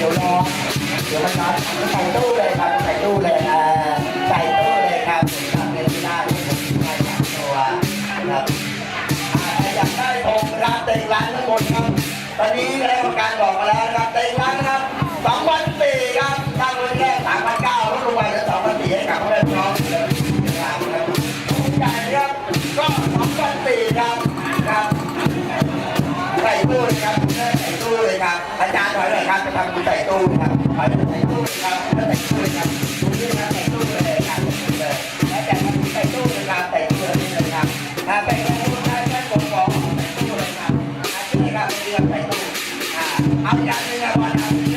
เดี๋ยวรอเดี๋ยวมันร้อใส่ตู้เลยครับใส่ตู้เลยอ่าใส่ตู้เลยครับทำเงินได้ให้สามตัวนะครับอาใครอยากได้ทองครับเต็งร้านทั้งหมดครับตอนนี้คณะกรรมการบอกมาแล้วนะครับเต็งร้านครับสองพันสี่ครับตั้งไว้แค่สามพันเก้าลดลงไปเหลือสองพันสี่ให้กับพ่อแม่พี่น้องเหลือครับองค์ใหญ่ครับก็สองพันสี่ครับครับใส่ตู้เลยครับใส่ตู้เลยครับอาจารย์ ครับใส่ตู้ครับขายใส่ตู้ครับแล้วใส่ตู้ครับตู้นี้ครับใส่ตู้เลยครับเลยแล้วจากนั้นใส่ตู้เลยครับใส่ตู้เลยครับถ้าใส่ตู้ถ้าใส่ของของใส่ตู้เลยครับที่นี่ครับเรียกใส่ตู้อ่าเอาอย่างนี้ครับว่